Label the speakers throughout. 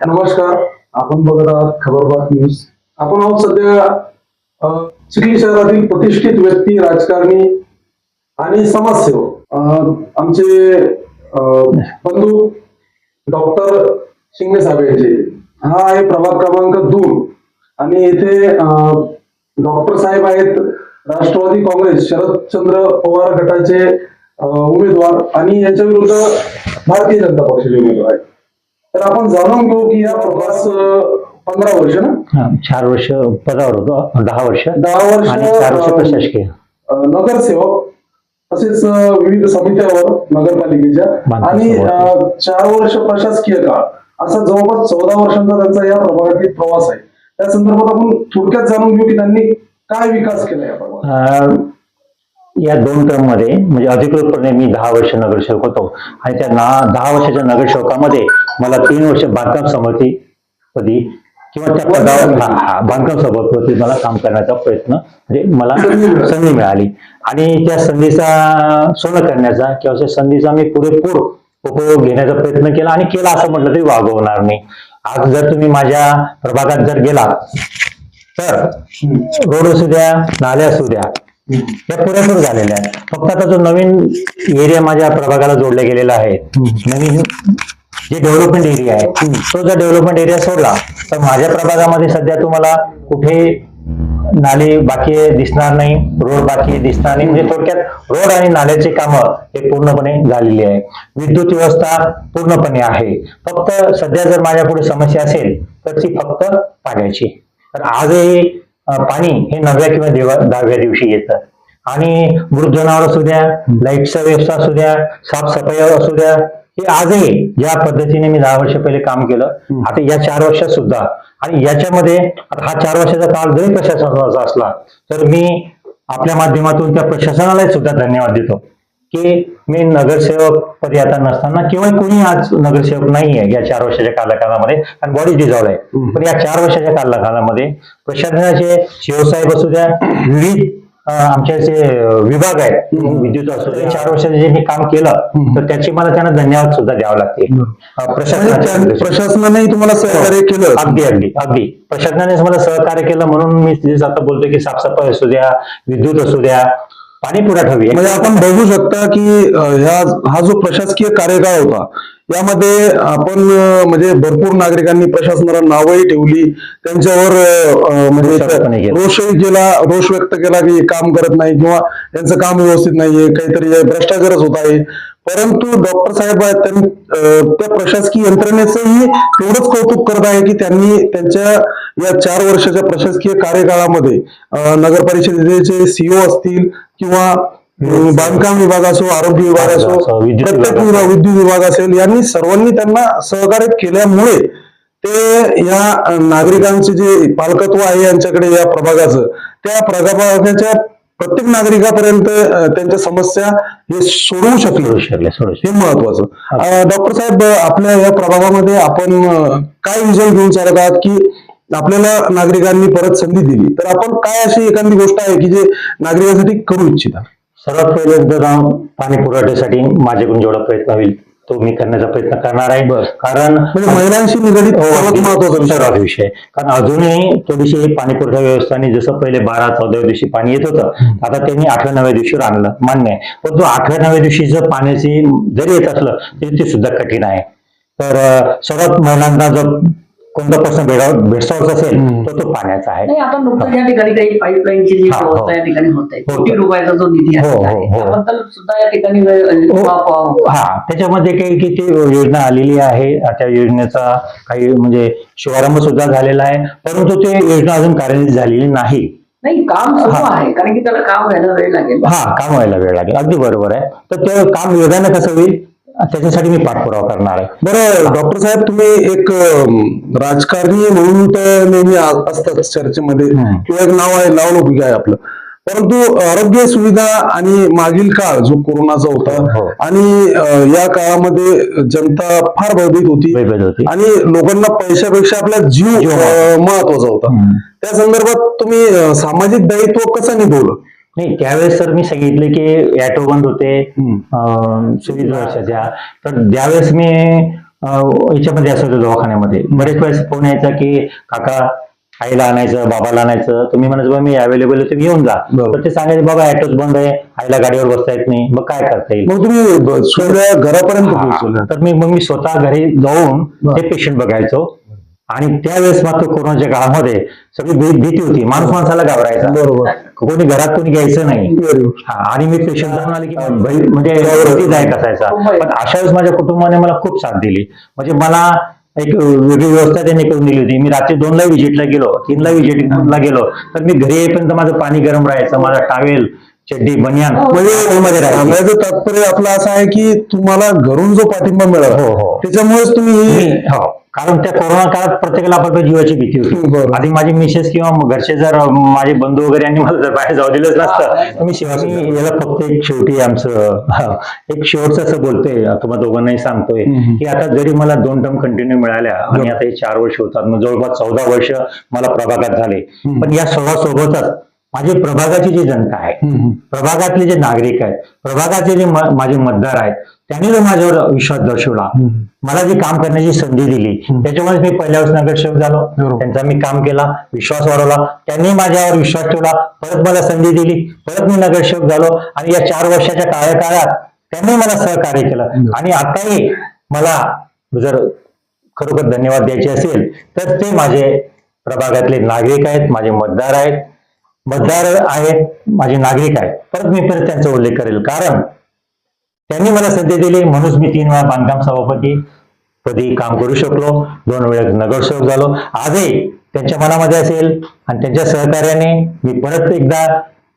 Speaker 1: नमस्कार. आपण बघत आहात खबरबात न्यूज. आपण आहोत सध्या चिखली शहरातील प्रतिष्ठित व्यक्ती राजकारणी आणि समाजसेवक. आमचे बंधू डॉक्टर शिंगणे साहेब यांचे. हा आहे प्रभाग क्रमांक दोन. आणि येथे डॉक्टर साहेब आहेत राष्ट्रवादी काँग्रेस शरदचंद्र पवार गटाचे उमेदवार आणि यांच्या विरुद्ध भारतीय जनता पक्षाचे उमेदवार आहेत. तर आपण जाणून घेऊ की हा प्रवास पंधरा वर्ष ना?
Speaker 2: हा, चार वर्ष पदावर होतो दहा वर्ष.
Speaker 1: दहा वर्ष
Speaker 2: आणि चार वर्ष
Speaker 1: अं,
Speaker 2: प्रशासकीय.
Speaker 1: अं, नगरसेवक तसेच अं, विविध समित्यावर नगरपालिकेच्या.
Speaker 2: बांधकाम
Speaker 1: आणि. अं, चार वर्ष प्रशासकीय काळ. असा जवळपास चौदा वर्षांचा त्यांचा या प्रभागातील प्रवास आहे. त्या संदर्भात आपण थोडक्यात जाणून घेऊ की त्यांनी काय विकास केला या प्रभागात?
Speaker 2: अं, या दोन टर्ममध्ये म्हणजे अधिकृतपणे मी दहा वर्ष नगरसेवक होतो. आणि त्या ना दहा वर्षाच्या नगरसेवकामध्ये मला तीन वर्ष बांधकाम समिती पदी किंवा त्या पदावर बांधकाम सभापती मला काम करण्याचा प्रयत्न म्हणजे मला संधी मिळाली. आणि त्या संधीचा सोनं करण्याचा किंवा त्या संधीचा मी पुरेपूर उपयोग घेण्याचा प्रयत्न केला आणि केला असं म्हटलं तरी वागवणार नाही. आज जर तुम्ही माझ्या प्रभागात जर गेला तर रोड असू द्या नाल्या असू द्या या पुरेपूर झालेल्या आहेत. फक्त आता जो नवीन एरिया माझ्या प्रभागाला जोडला गेलेला आहे नवीन जे डेव्हलपमेंट एरिया आहे तो जर डेव्हलपमेंट एरिया सोडला तर माझ्या प्रभागामध्ये सध्या तुम्हाला कुठे नाले बाकी दिसणार नाही रोड बाकी दिसणार नाही. म्हणजे थोडक्यात रोड आणि नाल्याचे कामं हे पूर्णपणे झालेली आहे. विद्युत व्यवस्था पूर्णपणे आहे. फक्त सध्या जर माझ्या पुढे समस्या असेल तर ती फक्त पाण्याची. तर आजही पाणी हे नवव्या किंवा देवा दहाव्या दिवशी येतं. आणि मृत जनावर असू द्या लाईटचा व्यवस्था असू द्या साफसफाई असू द्या हे आजही ज्या पद्धतीने मी दहा वर्ष पहिले काम केलं आता या चार वर्षात सुद्धा. आणि याच्यामध्ये आता हा चार वर्षाचा काळ जरी प्रशासनाचा असला तर मी आपल्या माध्यमातून त्या प्रशासनाला सुद्धा धन्यवाद देतो. की मी नगरसेवक पदी आता नसताना किंवा कोणी आज नगरसेवक नाही आहे या चार वर्षाच्या कालकालामध्ये आणि बॉडी डिझॉल्व आहे. पण या चार वर्षाच्या कालकालामध्ये प्रशासनाचे शिवसाहेब असू द्या विविध अं, आमचे जे विभाग आहेत विद्युत असू द्या चार वर्षाचे जे मी काम केलं तर त्याची मला त्यांना धन्यवाद सुद्धा द्यावं लागते. अं, प्रशासनाचे
Speaker 1: त्या- प्रशासनानेही तुम्हाला सहकार्य केलं.
Speaker 2: अगदी अगदी अगदी. प्रशासनाने मला सहकार्य केलं म्हणून मी आता बोलतोय की साफसफाई असू द्या विद्युत असू द्या पाणी पुरवठा हवी
Speaker 1: म्हणजे आपण बघू शकता की ह्या हा जो प्रशासकीय कार्यकाळ होता यामध्ये आपण म्हणजे भरपूर नागरिकांनी प्रशासनाला नावही ठेवली त्यांच्यावर म्हणजे. रोषही केला रोष व्यक्त केला की काम करत नाही किंवा यांचं काम व्यवस्थित नाहीये काहीतरी भ्रष्टाचारच होत आहे परंतु डॉक्टर साहेब आहेत त्यांनी त्या प्रशासकीय यंत्रणेचंही तेवढंच कौतुक करत आहे की त्यांनी त्यांच्या या चार वर्षाच्या प्रशासकीय कार्यकाळामध्ये नगर परिषदेचे सीओ असतील किंवा बांधकाम विभाग असो आरोग्य विभाग असो प्रत्येक
Speaker 2: विभाग.
Speaker 1: विभाग विद्युत विभाग असेल यांनी सर्वांनी त्यांना सहकार्य केल्यामुळे ते या नागरिकांचे जे पालकत्व आहे यांच्याकडे या प्रभागाचं त्या प्रभागाच्या प्रत्येक नागरिकापर्यंत त्यांच्या समस्या हे सोडवू शकले. हे महत्वाचं डॉक्टर साहेब आपल्या या प्रभागामध्ये आपण काय विजन घेऊन चालत आहात की आपल्याला नागरिकांनी परत संधी दिली? तर आपण काय अशी एखादी गोष्ट आहे की जे नागरिकांसाठी करू इच्छिता?
Speaker 2: सर्वात पहिले तर पाणी पुरवठ्यासाठी माझ्याकडून जेवढा प्रयत्न होईल तो मी करण्याचा प्रयत्न करणार आहे. कारण
Speaker 1: म्हणजे महिलांशी निगडीत
Speaker 2: हो,
Speaker 1: महत्त्वाचा विषय
Speaker 2: कारण अजूनही थोडीशी पाणी पुरवठा व्यवस्थाने जसं पहिले बारा चौदाव्या दिवशी पाणी येत होतं आता त्यांनी आठव्या नव्या दिवशीवर आणलं मान्य आहे. परंतु आठव्या नव्या दिवशी जर पाण्याची जरी येत असलं तरी ते सुद्धा कठीण आहे. तर सर्वात महिलांना जर कोणता प्रश्न भेडाव भेडसावायचा असेल तर तो पाण्याचा आहे.
Speaker 3: नाही आता नुकतंच या ठिकाणी काही पाईपलाईनची जी
Speaker 2: हा, हो.
Speaker 3: व्यवस्था या ठिकाणी होत आहे
Speaker 2: हो.
Speaker 3: कोटी रुपयाचा जो निधी
Speaker 2: हो,
Speaker 3: आलेला
Speaker 2: हो,
Speaker 3: आहे
Speaker 2: हो.
Speaker 3: त्याबद्दल सुद्धा या ठिकाणी अ,
Speaker 2: हो. हा त्याच्यामध्ये काही किती योजना आलेली आहे? त्या योजनेचा काही म्हणजे शुभारंभ सुद्धा झालेला आहे परंतु ते योजना अजून कार्यान्वित झालेली नाही.
Speaker 3: नाही काम सुरू
Speaker 2: हा.
Speaker 3: आहे कारण की त्याला काम व्हायला वेळ लागेल.
Speaker 2: हा काम व्हायला वेळ लागेल. अगदी बरोबर आहे. तर ते काम वेगानं कसं होईल? त्याच्यासाठी मी पाठपुरावा करणार आहे.
Speaker 1: बरं डॉक्टर साहेब तुम्ही एक राजकारणी म्हणून तर नेहमी असतात चर्चेमध्ये. किंवा एक नाव आहे नाव नोपिक आहे आपलं. परंतु आरोग्य सुविधा आणि मागील काळ जो कोरोनाचा
Speaker 2: हो.
Speaker 1: होता आणि अं, या काळामध्ये जनता फार भयभीत होती. आणि लोकांना पैशापेक्षा आपला जीव महत्त्वाचा. होता. त्या संदर्भात तुम्ही सामाजिक दायित्व कसं निभवलं?
Speaker 2: नाही त्यावेळेस तर मी सांगितले की ऍटो बंद होते सुविधा वर्षाच्या. तर ज्यावेळेस मी याच्यामध्ये असायचो दवाखान्यामध्ये. बरेच वेळेस फोन यायचा की काका आईला आणायचं बाबाला आणायचं. तुम्ही म्हणायचं "बाबा, मी अवेलेबल तुम्ही येऊन जा. तर ते सांगायचे बाबा ऍटोच बंद आहे आईला गाडीवर बसता येत नाही. मग काय करता येईल?
Speaker 1: मग तुम्ही घरापर्यंत
Speaker 2: तर मी मग मी स्वतः घरी जाऊन. ते पेशंट बघायचो. आणि त्यावेळेस मात्र कोरोनाच्या काळामध्ये सगळी भीती होती. माणूस माणसाला घाबरायचा.
Speaker 1: बरोबर.
Speaker 2: कोणी घरात कोणी घ्यायचं नाही. हा, आणि मी पेशंट जाऊन आले की म्हणजे भीतीदायक असायचा पण अशा वेळेस माझ्या कुटुंबाने मला खूप साथ दिली. म्हणजे मला एक वेगळी व्यवस्था त्यांनी करून दिली होती. मी रात्री दोनला व्हिजिटला गेलो तीनला व्हिजिटला गेलो. तर मी घरी येईपर्यंत माझं पाणी गरम राहायचं माझा टावेल चड्डी बनियान.
Speaker 1: म्हणजे
Speaker 2: मध्ये
Speaker 1: सांगायचं तात्पर्य आपलं असं आहे की तुम्हाला घरून जो पाठिंबा मिळाला
Speaker 2: हो, हो.
Speaker 1: त्याच्यामुळेच तुम्ही ही
Speaker 2: हो. कारण त्या कोरोना काळात प्रत्येकाला आपल्या जीवाची भीती होती. आधी माझी मिसेस किंवा घरचे जर माझे बंधू वगैरे यांनी मला जर बाहेर जाऊ दिलंच नसतं तर मी शिवा मी याला फक्त एक शेवटी आमचं. हा, एक शेवटचं असं बोलतोय तुम्हाला दोघांनाही सांगतोय. की आता जरी मला दोन टर्म कंटिन्यू मिळाल्या आणि आता हे चार वर्ष होतात मग जवळपास चौदा वर्ष मला प्रभागात झाले. पण या सोबतच माझी प्रभागाची जी जनता आहे. प्रभागातले जे नागरिक आहेत प्रभागातले जे माझे मतदार आहेत त्यांनी जो माझ्यावर विश्वास दर्शवला. मला जी काम करण्याची संधी दिली. त्याच्यामुळे मी पहिल्या वेळेस नगरसेवक झालो. त्यांचा मी काम केला विश्वास वाढवला त्यांनी माझ्यावर विश्वास ठेवला परत मला संधी दिली परत मी नगरसेवक झालो आणि या चार वर्षाच्या काळाकाळात त्यांनी मला सहकार्य केलं. आणि आताही मला जर खरोखर धन्यवाद द्यायचे असेल तर ते माझे प्रभागातले नागरिक आहेत माझे मतदार आहेत मतदार आहेत माझे नागरिक आहेत. परत मी परत त्यांचा उल्लेख करेल. कारण त्यांनी मला संधी दिली म्हणूनच मी तीन वेळा बांधकाम सभापती पदी काम करू शकलो. दोन वेळेस नगरसेवक झालो. आजही त्यांच्या मनामध्ये असेल आणि त्यांच्या सहकार्याने मी परत एकदा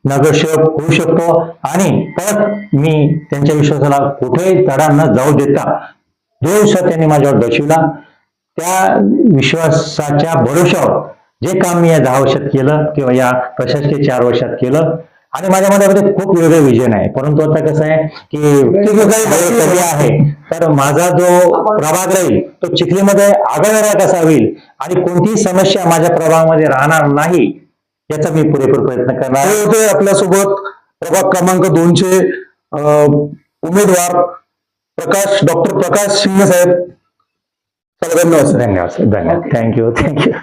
Speaker 2: नगरसेवक होऊ शकतो. आणि परत मी त्यांच्या विश्वासाला कुठेही तडा न जाऊ देता जो विश्वास त्यांनी माझ्यावर दर्शविला. त्या विश्वासाच्या भरोशावर जे काम मी या दहा वर्षात केलं किंवा या प्रशासकीय चार वर्षात केलं आणि माझ्या मनामध्ये खूप वेगळं विजन आहे. परंतु आता कसं आहे की काही कमी आहे तर माझा जो प्रभाग राहील तो चिखलीमध्ये आगळवेगळा कसा होईल आणि कोणतीही समस्या माझ्या प्रभागामध्ये राहणार नाही याचा मी पुरेपूर प्रयत्न करणार
Speaker 1: होते आपल्यासोबत प्रभाग क्रमांक दोनशे उमेदवार प्रकाश डॉक्टर प्रकाश शिंदे साहेब. धन्यवाद. सर.
Speaker 2: धन्यवाद. धन्यवाद थँक्यू थँक्यू